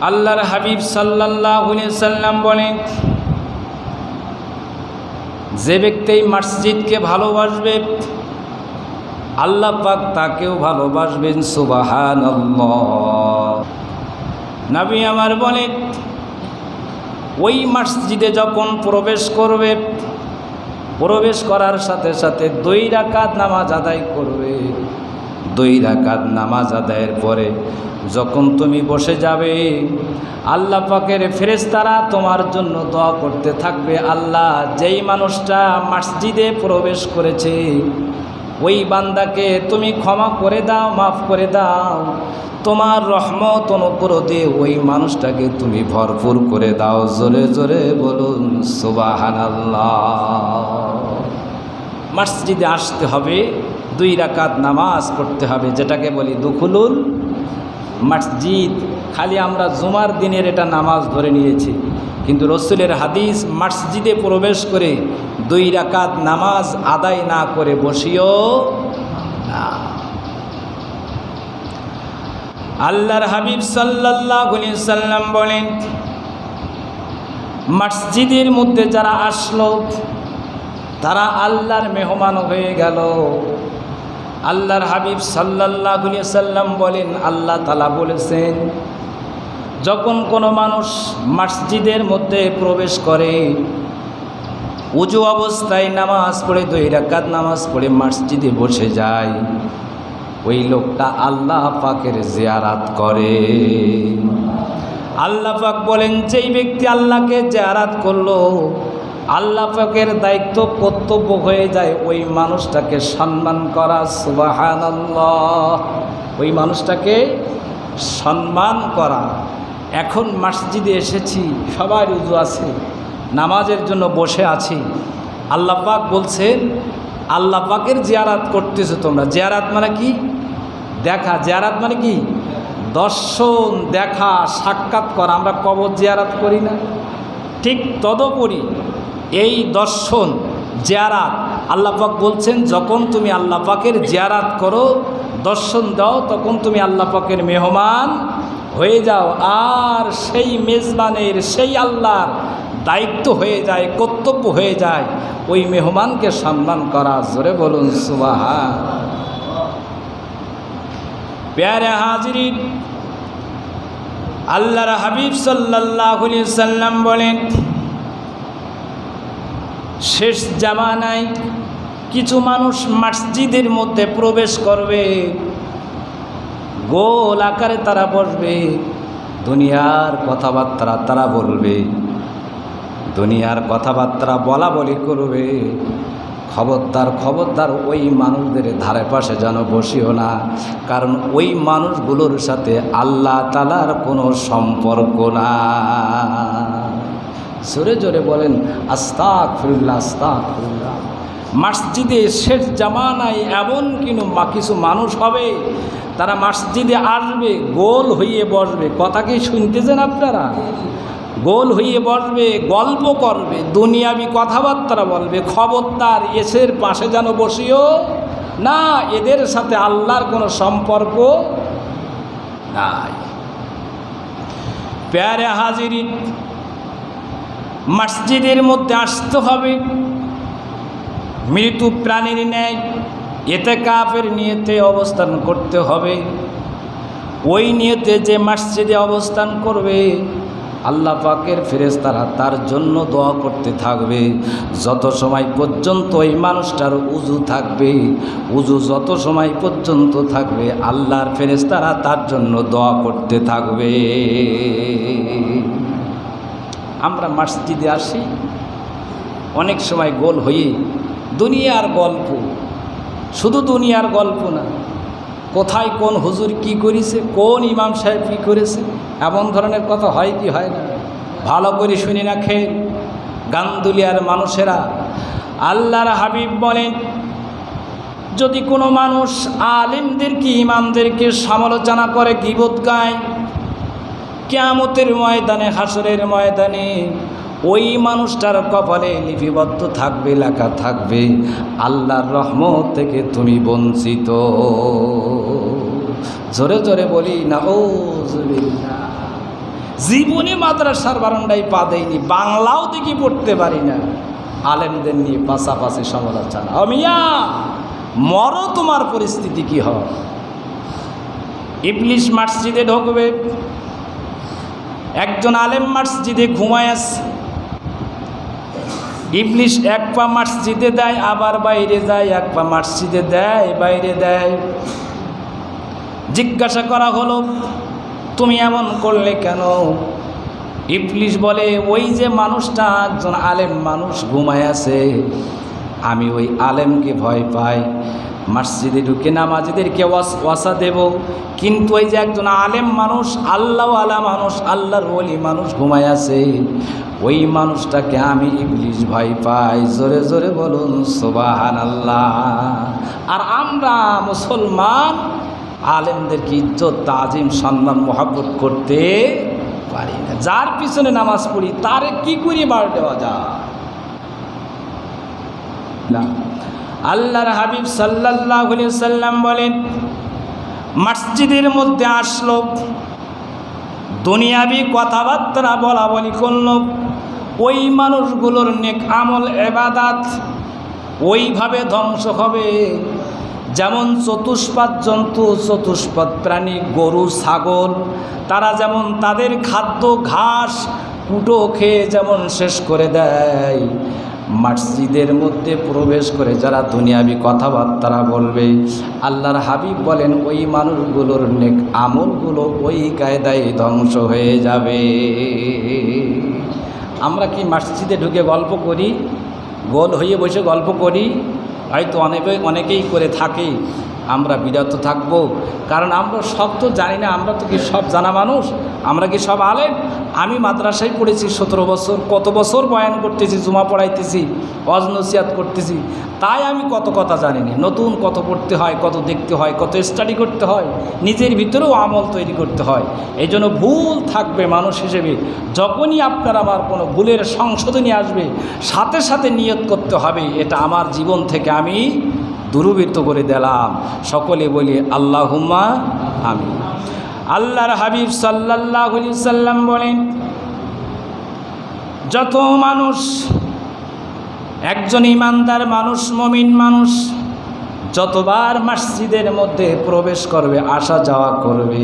আল্লাহর হাবিব সাল্লাহ সাল্লাম বলেন যে ব্যক্তি মসজিদকে ভালোবাসবে আল্লাহ পাক তাকেও ভালোবাসবেন সুবাহান নবী আমার বলেন ওই মসজিদে যখন প্রবেশ করবে, প্রবেশ করার সাথে সাথে দুই রাকাত নামাজ আদায় করবে। দুই রাকাত নামাজ আদায়ের পরে যখন তুমি বসে যাবে, আল্লাহ পাকের ফেরেস্তারা তোমার জন্য দোয়া করতে থাকবে। আল্লাহ যেই মানুষটা মসজিদে প্রবেশ করেছে, ওই বান্দাকে তুমি ক্ষমা করে দাও, মাফ করে দাও। তোমার রহমত অনুগ্রহ ওই মানুষটাকে তুমি ভরপুর করে দাও। জোরে জোরে বলুন সুবাহান মসজিদে আসতে হবে, দুই রাকাত নামাজ পড়তে হবে, যেটাকে বলি দুখুলুল মসজিদ, খালি আমরা জুমার দিনের এটা নামাজ ধরে নিয়েছি। কিন্তু রসুলের হাদিস, মসজিদে প্রবেশ করে দুই রাকাত নামাজ আদায় না করে বসিও না। আল্লাহর হাবিব সাল্লাহ সাল্লাম বলেন, মসজিদের মধ্যে যারা আসলো, তারা আল্লাহর মেহমান হয়ে গেল। আল্লাহর হাবিব সাল্লাহ সাল্লাম বলেন, আল্লাহ তালা বলেছেন, যখন কোনো মানুষ মসজিদের মধ্যে প্রবেশ করে, উজু অবস্থায় নামাজ পড়ে, দুই নামাজ পড়ে মসজিদে বসে যায়, ওই লোকটা আল্লাহ পাকের জিয়ারাত করে। আল্লাহ পাক বলেন, যেই ব্যক্তি আল্লাহকে জিয়ারাত করল আল্লাহ পাকের দায়িত্ব কর্তব্য হয়ে যায় ওই মানুষটাকে সম্মান করা সুবাহান ওই মানুষটাকে সম্মান করা। এখন মসজিদে এসেছি সবার উজু আছে, নামাজের জন্য বসে আছি। আল্লাহ পাক বলছেন, আল্লাহ পাকের জিয়ারাত করতেছো তোমরা। জিয়ারাত মানে কি? দেখা। জিয়ারাত মানে কি? দর্শন, দেখা, সাক্ষাৎ করা। আমরা কবর জিয়ারাত করি না। ঠিক তদপরি এই দর্শন, জিয়ারাত। আল্লাপাক বলছেন, যখন তুমি আল্লাহ পাকের জিয়ারাত করো, দর্শন দাও, তখন তুমি আল্লাহ পাকের মেহমান হয়ে যাও। আর সেই মেজবানের, সেই আল্লাহর দায়িত্ব হয়ে যায়, কর্তব্য হয়ে যায়। ওই মেহমানকে সম্মান করা, জোরে বলুন সুবাহা প্যারে হাজরিন, আল্লাহর হাবিব সাল্লাহ সাল্লাম বলেন শেষ জামানায় কিছু মানুষ মসজিদের মধ্যে প্রবেশ করবে। গোল আকারে তারা বসবে। দুনিয়ার কথাবার্তা তারা বলবে। দুনিয়ার কথাবার্তা বলা বলি করবে। খবরদার খবরদার ওই মানুষদের ধারে পাশে যেন বসিও না। কারণ ওই মানুষগুলোর সাথে আল্লাহ তালার কোনো সম্পর্ক না জোরে জোরে বলেন আস্তাক ফিরুল্লাহ আস্তাক ফিরুল্লাহ মসজিদে শেষ জামানায় এমন কিনু মা, কিছু মানুষ হবে, তারা মসজিদে আসবে, গোল হইয়ে বসবে। কথা কি শুনতেছেন আপনারা? গোল হইয়ে বসবে, গল্প করবে, দুনিয়াবি কথাবার্তা বলবে, খবরদার এসের পাশে যেন বসিও না, এদের সাথে আল্লাহর কোনো সম্পর্ক নাই। প্যারে হাজিরি মসজিদের মধ্যে আসতে হবে। মৃত্যু প্রাণীর ন্যায় এতে কাফের নিয়েতে অবস্থান করতে হবে। ওই নিয়েতে যে মসজিদে অবস্থান করবে, আল্লাহ পাকের ফেরেস্তারা তার জন্য দোয়া করতে থাকবে। যত সময় পর্যন্ত ওই মানুষটার উজু থাকবে উজু যত সময় পর্যন্ত থাকবে, আল্লাহর ফেরেস্তারা তার জন্য দোয়া করতে থাকবে। আমরা মসজিদে আসি, অনেক সময় গোল হয়ে দুনিয়ার গল্প। শুধু দুনিয়ার গল্প না, কোথায় কোন হুজুর কি করেছে, কোন ইমাম সাহেব কী করেছে, এমন ধরনের কথা হয় কি হয় না। ভালো করে শুনি না খেয়ে গান্দুলিয়ার মানুষেরা আল্লাহর হাবিব বলেন, যদি কোনো মানুষ আলিমদেরকে ইমামদেরকে সমালোচনা করে গিবোধ গায় কেয়ামতের ময়দানে হাসরের ময়দানে ওই মানুষটার কপালে লিপিবদ্ধ থাকবে, লেখা থাকবে, আল্লাহর রহমত থেকে তুমি বঞ্চিত। জোরে জোরে বলি না ও জীবনে মাদ্রাসার বারান্দায় পা দেয়নি বাংলাও দেখি পড়তে পারি না। আলেমদের নিয়ে পাশাপাশি সমালোচনা। অমিয়া মরো তোমার পরিস্থিতি কি হয়? ইবলিশ মসজিদে ঢুকবে একজন আলেম মসজিদে ঘুমায় আছে ইবলিশ এক পা মসজিদে দেয়, আবার বাইরে যায়, এক পা মসজিদে দেয়, বাইরে দেয়। জিজ্ঞাসা করা হলো, তুমি এমন করলে কেন? ইবলিশ বলে, ওই যে মানুষটা, একজন আলেম মানুষ ঘুমায় আছে। আমি ওই আলেমকে ভয় পাই। মসজিদে ঢুকে নামাজিদেরকে ওয়াস- দেব। কিন্তু ওই যে একজন আলেম মানুষ, আল্লাহ আলা মানুষ, আল্লাহর ওলি মানুষ ঘুমায় আছে। ওই মানুষটাকে আমি ইবলিশ ভয় পাই। জোরে জোরে বলুন সোবাহান আল্লাহ আর আমরা মুসলমান আলেমদেরকে ইজ্জত, তাজিম, সম্মান, মহাব্বত করতে পারি না। যার পিছনে নামাজ পড়ি, তারে কি করে বার দেওয়া যায় না আল্লাহর হাবিব সাল্লাহ সাল্লাম বলেন, মসজিদের মধ্যে আসলো, দুনিয়াবি কথাবার্তা বলা বলি করল, ওই মানুষগুলোর নেক আমল এবাদাত ওইভাবে ধ্বংস হবে। যেমন চতুষ্পাদ জন্তু চতুষ্পাদ প্রাণী, গরু, ছাগল, তারা যেমন তাদের খাদ্য, ঘাস, কুটো খেয়ে যেমন শেষ করে দেয় মসজিদের মধ্যে প্রবেশ করে যারা দুনিয়াবি কথাবার্তা বলবে, আল্লাহর হাবিব বলেন, ওই মানুষগুলোর নেক আমলগুলো ওই কায়দায় ধ্বংস হয়ে যাবে। আমরা কি মসজিদে ঢুকে গল্প করি? গোল হয়ে বসে গল্প করি? হয়তো অনেকে অনেকেই করে থাকে। আমরা বিরত থাকব। কারণ আমরা সব তো জানি না, আমরা তো কি সব জানা মানুষ? আমরা কি সব আলেন আমি মাদ্রাসায় পড়েছি সতেরো বছর, কত বছর বয়ান করতেছি, জুমা পড়াইতেছি অজনসিয়াত করতেছি। তাই আমি কত কথা জানি না। নতুন কত পড়তে হয়, কত দেখতে হয়, কত স্টাডি করতে হয়, নিজের ভিতরেও আমল তৈরি করতে হয়। এই জন্য ভুল থাকবে মানুষ হিসেবে। যখনই আপনার আমার কোনো ভুলের সংশোধনী আসবে, সাথে সাথে নিয়ত করতে হবে, এটা আমার জীবন থেকে আমি দূরবৃত্ত করে দিলাম। সকলে বলি, আল্লাহুম্মা আমি আল্লাহর হাবিব সাল্লাহ সাল্লাম বলেন, যত মানুষ, একজন ইমানদার মানুষ, মমিন মানুষ, যতবার মসজিদের মধ্যে প্রবেশ করবে, আসা যাওয়া করবে,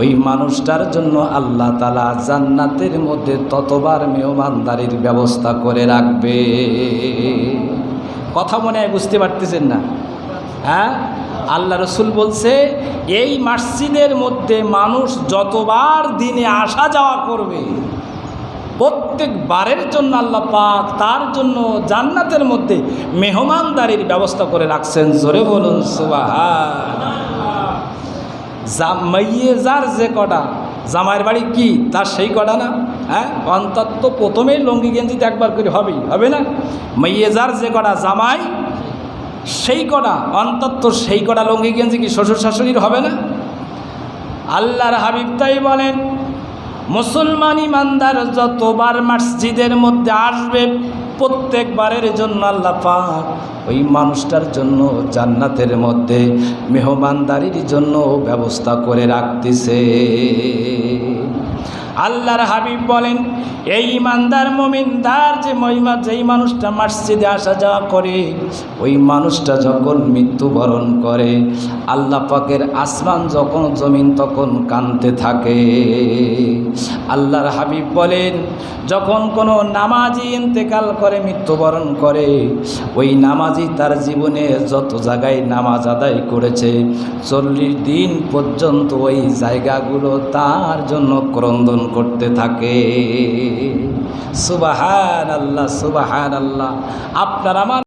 ওই মানুষটার জন্য আল্লাহ তালা জান্নাতের মধ্যে ততবার মেহমানদারির ব্যবস্থা করে রাখবে। কথা মনে হয় বুঝতে পারতেছেন না। হ্যাঁ? আল্লাহ রসুল বলছে, এই মসজিদের মধ্যে মানুষ যতবার দিনে আসা যাওয়া করবে প্রত্যেক বারের জন্য আল্লাহ পাক তার জন্য জান্নাতের মধ্যে মেহমানদারির ব্যবস্থা করে রাখছেন। জোরে বলুন যার যে কটা, জামাইয়ের বাড়ি কি? তার সেই কটা না? হ্যাঁ? অন্তত প্রথমেই লঙ্গি গেঞ্জিতে একবার করে হবেই, হবে না? মাইয়ে যার যে কটা জামাই, সেই কটা, অন্তত সেই কটা লঙ্গি গেঞ্জি কি শ্বশুর শাশুড়ির হবে না? আল্লাহর হাবিব তাই বলেন, মুসলমান ইমানদার যতবার মসজিদের মধ্যে আসবে, প্রত্যেকবারের জন্য আল্লাহ পাক ওই মানুষটার জন্য জান্নাতের মধ্যে মেহমানদারির জন্য ব্যবস্থা করে রাখতেছে। আল্লাহর হাবিব বলেন, এই ইমানদার মমিনদার যে মহিমা, যেই মানুষটা মসজিদে আসা যাওয়া করে, ওই মানুষটা যখন মৃত্যুবরণ করে, আল্লাহ পাকের আসমান যখন, জমিন তখন কানতে থাকে। আল্লাহর হাবিব বলেন, যখন কোনো নামাজি ইন্তেকাল করে, মৃত্যুবরণ করে, ওই নামাজি তার জীবনে যত জায়গায় নামাজ আদায় করেছে, চল্লিশ দিন পর্যন্ত ওই জায়গাগুলো তার জন্য ক্রন্দন করতে থাকে। সুবাহান আল্লাহ সুবাহান আল্লাহ আপনার আমার